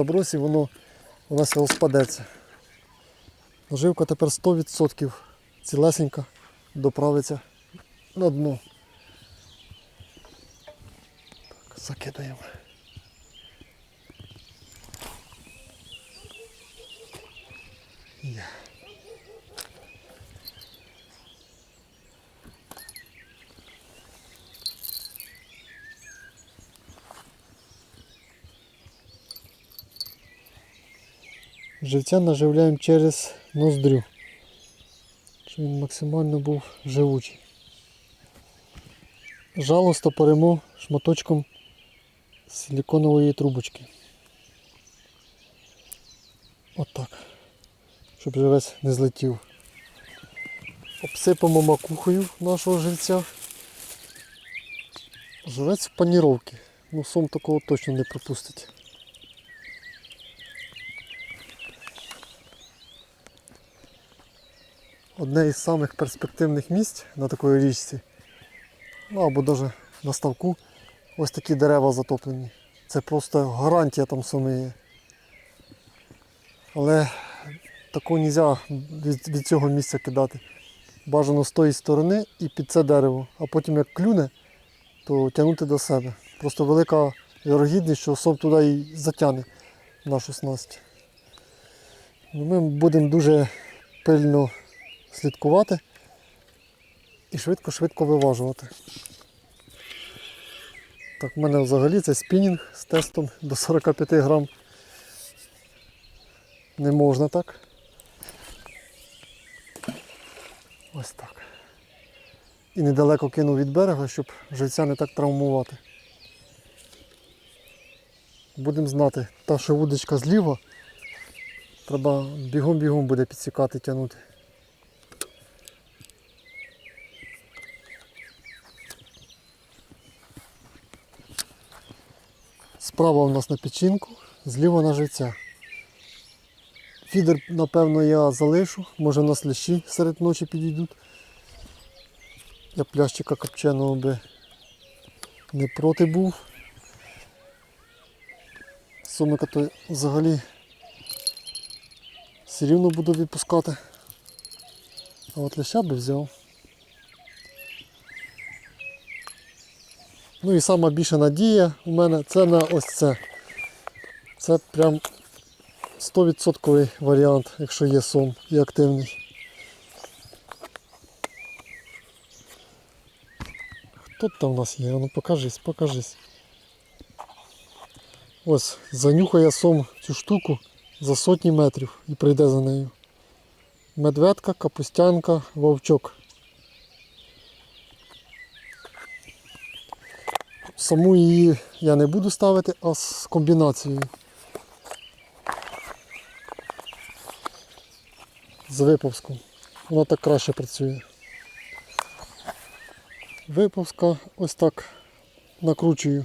забросі воно у нас розпадеться. Наживка тепер 100% цілесенька доправиться на дно. Так, закидаємо. Є. Живця наживляємо через ноздрю, щоб він максимально був живучий. Жало стопоримо шматочком силіконової трубочки. Отак. Щоб живець не злетів. Обсипаємо макухою нашого живця. Живець в паніровці. Ну сом такого точно не пропустить. Одне із самих перспективних місць на такої річці. Ну або навіть на ставку ось такі дерева затоплені. Це просто гарантія там суми є. Але такого не можна від, від цього місця кидати. Бажано з тої сторони і під це дерево. А потім як клюне, то тягнути до себе. Просто велика вірогідність, що сом туди і затягне нашу снасть. Ну, Ми будемо дуже пильно слідкувати і швидко-швидко виважувати. Так, в мене взагалі це спінінг з тестом до 45 грам. Не можна так. Ось так. І недалеко кинув від берега, щоб живця не так травмувати. Будемо знати, та що вудочка зліва, треба бігом-бігом буде підсікати, тягнути. Справа у нас на печінку, зліва на живця. Фідер, напевно, я залишу, може у нас лещі серед ночі підійдуть. Я плящика копченого би не проти був. Сумика то взагалі все рівно буду відпускати. А от ляща би взяв. Ну і сама більша надія у мене це на ось це. Це прям 100% варіант, якщо є сон і активний. Хто там у нас є? Ну покажись, покажись. Ось, занюхає сом цю штуку за сотні метрів і прийде за нею. Медведка, капустянка, вовчок. Саму її я не буду ставити, а з комбінацією. З виповском. Вона так краще працює. Виповзка ось так накручую